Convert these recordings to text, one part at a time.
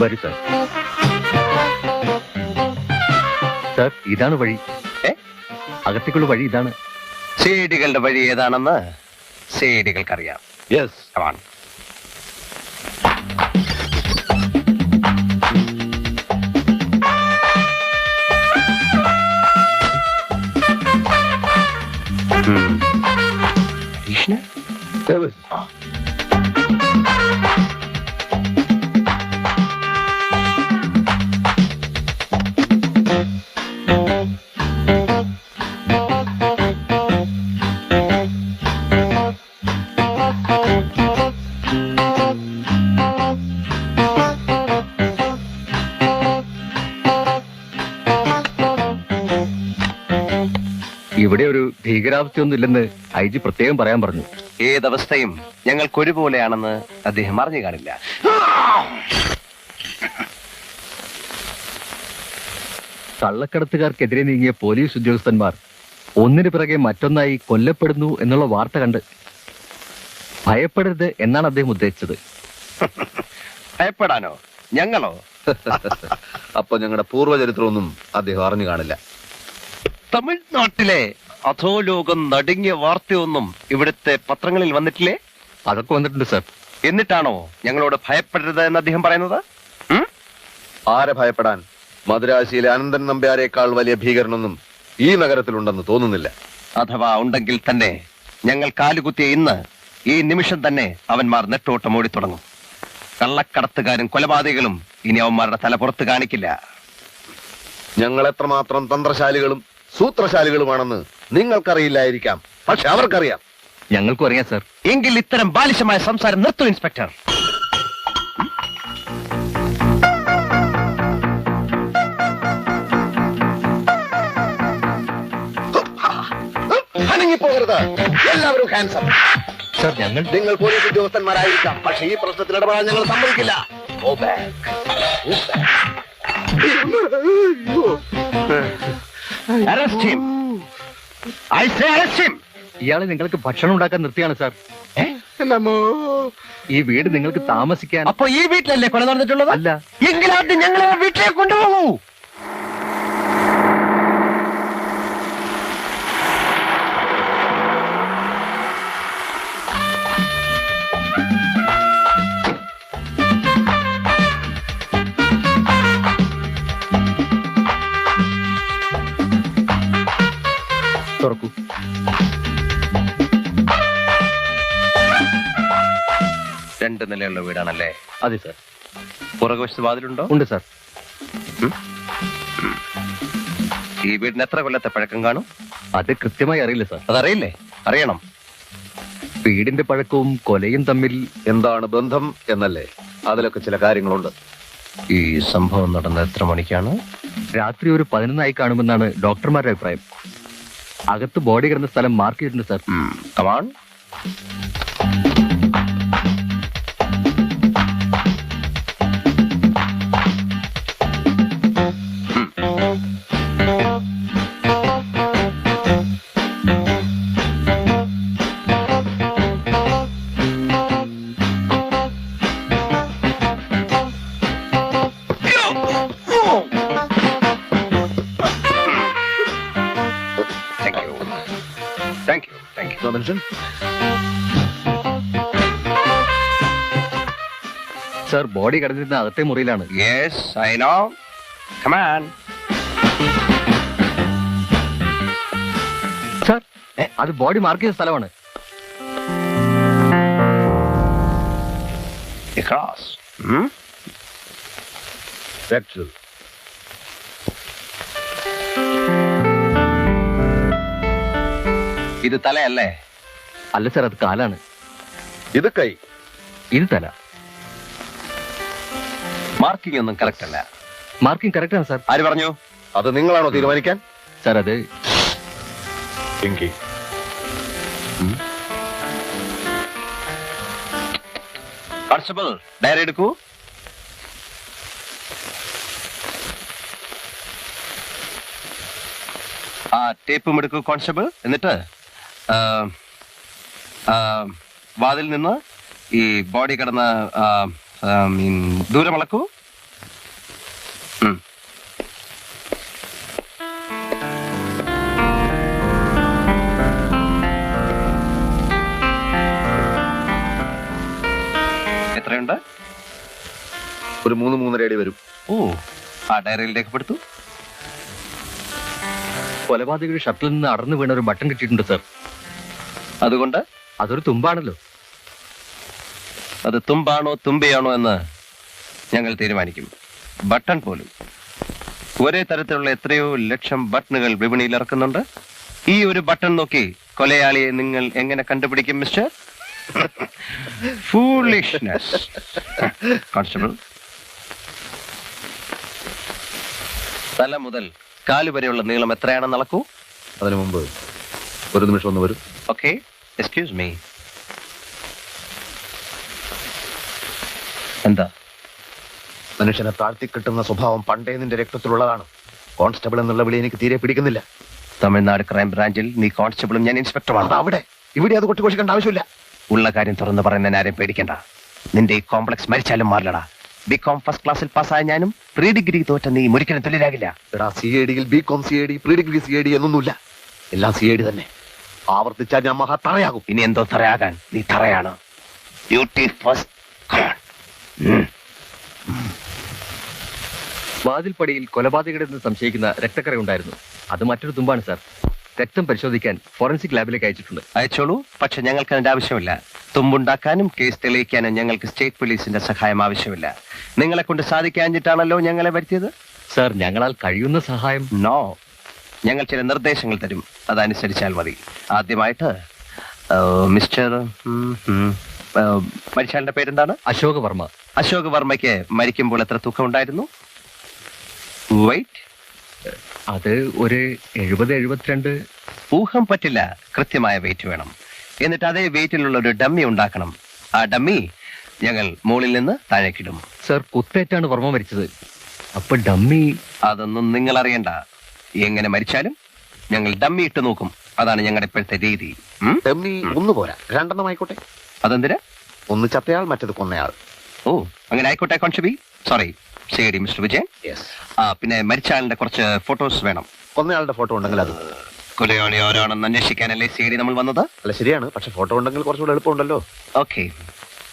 വരൂ സാർ. ഇതാണ് വഴി. അകത്തേക്കുള്ള വഴി ഇതാണ്. സേഡികളുടെ വഴി ഏതാണെന്ന് സേഡികൾക്കറിയാം. Yes Come on. ഇവിടെ ഒരു ഭീകരാവസ്ഥയൊന്നും ഇല്ലെന്ന് ഐ ജി പ്രത്യേകം പറയാൻ പറഞ്ഞു. ഏതവസ്ഥയും ഞങ്ങൾക്ക് ഒരുപോലെയാണെന്ന് അദ്ദേഹം അറിഞ്ഞു കാണില്ല. കള്ളക്കടത്തുകാർക്കെതിരെ നീങ്ങിയ പോലീസ് ഉദ്യോഗസ്ഥന്മാർ ഒന്നിനു പിറകെ മറ്റൊന്നായി കൊല്ലപ്പെടുന്നു എന്നുള്ള വാർത്ത കണ്ട് ഭയപ്പെടരുത് എന്നാണ് അദ്ദേഹം ഉദ്ദേശിച്ചത്. ഭയപ്പെടാനോ? ഞങ്ങളോ? അപ്പൊ ഞങ്ങളുടെ പൂർവചരിത്രമൊന്നും അദ്ദേഹം അറിഞ്ഞു കാണില്ല. തമിഴ്നാട്ടിലെ അധോലോകം നടുങ്ങിയ വാർത്തയൊന്നും ഇവിടുത്തെ പത്രങ്ങളിൽ വന്നിട്ടില്ലേ? അതൊക്കെ വന്നിട്ടുണ്ട് സാർ. എന്നിട്ടാണോ ഞങ്ങളോട് ഭയപ്പെടരുത് എന്ന് അദ്ദേഹം പറയുന്നത്? ആരെ ഭയപ്പെടാൻ? മദ്രാശിയിലെ അനന്തൻ നമ്പ്യാരേക്കാൾ വലിയ ഭീകരനൊന്നും ഈ നഗരത്തിലുണ്ടെന്ന് തോന്നുന്നില്ല. അഥവാ ഉണ്ടെങ്കിൽ തന്നെ ഞങ്ങൾ കാലുകുത്തിയ ഇന്ന് ഈ നിമിഷം തന്നെ അവന്മാർ നെട്ടോട്ടം ഓടിത്തുടങ്ങും. കള്ളക്കടത്തുകാരും കൊലപാതകളും ഇനി അവന്മാരുടെ തല പുറത്ത് കാണിക്കില്ല. ഞങ്ങൾ എത്രമാത്രം തന്ത്രശാലികളും സൂത്രശാലികളുമാണെന്ന് നിങ്ങൾക്കറിയില്ലായിരിക്കാം. പക്ഷെ അവർക്കറിയാം. ഞങ്ങൾക്കും അറിയാം സർ. എങ്കിൽ ഇത്തരം ബാലിശമായ സംസാരം നിർത്തും ഇൻസ്പെക്ടർ. എല്ലാവരും സർ ഞങ്ങൾ നിങ്ങൾ പോലീസ് ഉദ്യോഗസ്ഥന്മാരായിരിക്കാം. പക്ഷെ ഈ പ്രശ്നത്തിൽ ഇടപെടാൻ ഞങ്ങൾ സമ്മതിക്കില്ല. Arrest back. ഇയാളെ നിങ്ങൾക്ക് ഭക്ഷണം ഉണ്ടാക്കാൻ നിർത്തിയാണ് സാർ. ഈ വീട് നിങ്ങൾക്ക് താമസിക്കാൻ അപ്പൊ ഈ വീട്ടിലല്ലേ കൊല നടന്നിട്ടുള്ളത്? അല്ല. എങ്കിലാദ്യം ഞങ്ങളെ വീട്ടിലേക്ക് കൊണ്ടുപോകൂ. നിലയുള്ള വീടാണല്ലേ? അതെ സാർ പുറകുവശത്ത് വാതിലുണ്ടോ? ഉണ്ട് സർ ഈ വീടിന് എത്ര കൊല്ലത്തെ പഴക്കം കാണും? അത് കൃത്യമായി അറിയില്ല സാർ അതറിയില്ലേ? അറിയണം. വീടിന്റെ പഴക്കവും കൊലയും തമ്മിൽ എന്താണ് ബന്ധം എന്നല്ലേ? അതിലൊക്കെ ചില കാര്യങ്ങളുണ്ട്. ഈ സംഭവം നടന്ന എത്ര മണിക്കാണ്? രാത്രി ഒരു പതിനൊന്നായി കാണുമെന്നാണ് ഡോക്ടർമാരുടെ അഭിപ്രായം. അകത്ത് ബോഡി കിടന്ന സ്ഥലം മാർക്ക് ചെയ്തിട്ടുണ്ട് sir come on thank you thank you മനുഷ്യൻ സർ ബോഡി കിടന്നിരുന്ന അകത്തെ മുറിയിലാണ്. Yes I know come on sir അത് ബോഡി മാർക്ക് ചെയ്ത സ്ഥലമാണ്. Cross Hmm? Sexual. ഇത് തലയല്ലേ? അല്ല സാർ അത് കാലാണ്. ഇത് കൈ. ഇത് തല. മാർക്കിംഗ് ഒന്നും കറക്റ്റ് അല്ല. മാർക്കിംഗ് കറക്റ്റ് ആണ് സാർ. ആര് പറഞ്ഞു? അത് നിങ്ങളാണോ തീരുമാനിക്കാൻ? സാർ അത് എങ്കിൽ കോൺസ്റ്റബിൾ ഡയറി എടുക്കൂ. ആ ടേപ്പും എടുക്കൂ കോൺസ്റ്റബിൾ എന്നിട്ട്? വാതിൽ നിന്ന് ഈ ബോഡി കിടന്ന് മീൻ ദൂരം അളക്കൂ എത്രയുണ്ട്? ഒരു മൂന്ന് മൂന്നര അടി വരും. ഓ ആ ഡയറിയിൽ രേഖപ്പെടുത്തു കൊലപാതകയുടെ ഷട്ടിൽ നിന്ന് അടർന്നു വീണ ഒരു ബട്ടൺ കിട്ടിയിട്ടുണ്ട് സർ. അതുകൊണ്ട് അതൊരു തുമ്പാണല്ലോ. അത് തുമ്പാണോ തുമ്പയാണോ എന്ന് ഞങ്ങൾ തീരുമാനിക്കും. ബട്ടൺ പോലും. ഒരേ തരത്തിലുള്ള എത്രയോ ലക്ഷം ബട്ടണുകൾ വിപണിയിൽ ഇറക്കുന്നുണ്ട്. ഈ ഒരു ബട്ടൺ നോക്കി കൊലയാളിയെ നിങ്ങൾ എങ്ങനെ കണ്ടുപിടിക്കും മിസ്റ്റർ? ഫൂളിഷ്നെസ് കോൺസ്റ്റബിൾ തല മുതൽ കാൽ വരെയുള്ള നീളം എത്രയാണെന്ന് അളക്കൂ? അതിനു മുമ്പ് ഒരു നിമിഷം ഒന്ന് വരും. ഓക്കെ എക്സ്ക്യൂസ് മീ എന്താ? മനുഷ്യനെ താഴ്ത്തി കിട്ടുന്ന സ്വഭാവം പണ്ടേ നിന്റെ രക്തത്തിലുള്ളതാണ്. കോൺസ്റ്റബിൾ എന്നുള്ള വിളി എനിക്ക് തീരെ പിടിക്കുന്നില്ല. തമിഴ്നാട് ക്രൈം ബ്രാഞ്ചിൽ നീ കോൺസ്റ്റബിളും ഞാൻ ഇൻസ്പെക്ടറുമാണ് അവിടെ. ഇവിടെ അത് കൊട്ടിഘോഷിക്കേണ്ട ആവശ്യമില്ല. ഉള്ള കാര്യം തുറന്നു പറയുന്ന ആരെയും പേടിക്കണ്ട. നിന്റെ ഈ കോംപ്ലക്സ് മരിച്ചാലും മാറില്ലടാ. ബി കോം ഫസ്റ്റ് ക്ലാസ്സിൽ പാസ്സായ ഞാനും പ്രീ ഡിഗ്രി തോറ്റ നീ മുരിക്കലും തൊഴിലാകില്ല എടാ സി എ ഡിയിൽ B com C A D pre degree C A D എന്നൊന്നുമില്ല. എല്ലാം സി എ ഡി തന്നെ. ആവർത്തിച്ചാൽ ഞാൻ മഹാ തറയാകും. ഇനി എന്തോ തറയാകാൻ നീ തറയാണ്. ഡ്യൂട്ടി ഫസ്റ്റ് വാതിൽപ്പടിയിൽ കൊലപാതകയുടെ നിന്ന് സംശയിക്കുന്ന രക്തക്കറ ഉണ്ടായിരുന്നു. അത് മറ്റൊരു തുമ്പാണ് സാർ. രക്തം പരിശോധിക്കാൻ ഫോറൻസിക് ലാബിലേക്ക് അയച്ചിട്ടുണ്ട്. അയച്ചോളൂ. പക്ഷെ ഞങ്ങൾക്ക് അതിന്റെ ആവശ്യമില്ല. തുമ്പുണ്ടാക്കാനും കേസ് തെളിയിക്കാനും ഞങ്ങൾക്ക് സ്റ്റേറ്റ് പോലീസിന്റെ സഹായം ആവശ്യമില്ല. നിങ്ങളെ കൊണ്ട് സാധിക്കാഞ്ഞിട്ടാണല്ലോ ഞങ്ങളെ വരുത്തിയത്? സാർ ഞങ്ങളാൽ കഴിയുന്ന സഹായം. നോ ഞങ്ങൾ ചില നിർദ്ദേശങ്ങൾ തരും. അതനുസരിച്ചാൽ മതി. ആദ്യമായിട്ട് മിസ്റ്റർ മരിച്ചാലിന്റെ പേരെന്താണ്? അശോക് വർമ്മ. അശോക് വർമ്മയ്ക്ക് മരിക്കുമ്പോൾ എത്ര തൂക്കം ഉണ്ടായിരുന്നു വെയിറ്റ് അത് ഒരു എഴുപത് എഴുപത്തിരണ്ട്. ഊഹം പറ്റില്ല. കൃത്യമായ വെയിറ്റ് വേണം. എന്നിട്ട് അതേ വെയിറ്റിലുള്ള ഒരു ഡമ്മി ഉണ്ടാക്കണം. ആ ഡമ്മി ഞങ്ങൾ മുകളിൽ നിന്ന് താഴേക്കിടും. സർ കുത്തേറ്റാണ് വർമ്മ മരിച്ചത്. അപ്പൊ ഡമ്മി അതൊന്നും നിങ്ങൾ അറിയണ്ട എങ്ങനെ മരിച്ചാലും ഞങ്ങൾ ഡമ്മി ഇട്ട് നോക്കും. അതാണ് ഞങ്ങളുടെ ഇപ്പോഴത്തെ രീതി. ഉം? ഡമ്മി ഒന്ന് പോരാ. രണ്ടെണ്ണം ആയിക്കോട്ടെ. അതെന്തിനാ? ഒന്ന് ചത്തയാൾ മറ്റത് കൊന്നയാൾ. ഓ അങ്ങനെ ആയിക്കോട്ടെ കോൺഷബി സോറി ശരി മിസ്റ്റർ വിജയൻ. യെസ് ആ പിന്നെ മരിച്ച ആളിന്റെ കുറച്ച് ഫോട്ടോസ് വേണം. കൊന്നയാളുടെ ഫോട്ടോ ഉണ്ടെങ്കിൽ അത്. കൊലയാളി ആരാണെന്ന് അന്വേഷിക്കാനല്ലേ സി നമ്മൾ വന്നത്? അല്ല ശരിയാണ്. പക്ഷെ ഫോട്ടോ ഉണ്ടെങ്കിൽ കുറച്ചുകൂടെ എളുപ്പമുണ്ടല്ലോ. ഓക്കെ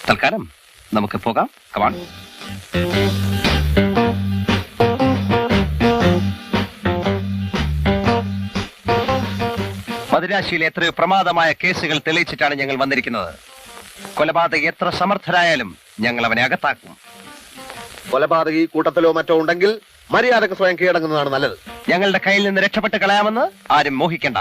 തൽക്കാലം നമുക്ക് പോകാം. കമാൺ മദിരാശിയിലെ എത്രയോ പ്രമാദമായ കേസുകൾ തെളിയിച്ചിട്ടാണ് ഞങ്ങൾ വന്നിരിക്കുന്നത്? കൊലപാതകി എത്ര സമർത്ഥരായാലും ഞങ്ങൾ അവനെ അകത്താക്കും. കൊലപാതകി കൂട്ടത്തിലോ മറ്റോ ഉണ്ടെങ്കിൽ മര്യാദയ്ക്ക് സ്വയം കീഴടങ്ങുന്നതാണ് നല്ലത്. ഞങ്ങളുടെ കയ്യിൽ നിന്ന് രക്ഷപ്പെട്ട് കളയാമെന്ന് ആരും മോഹിക്കണ്ട.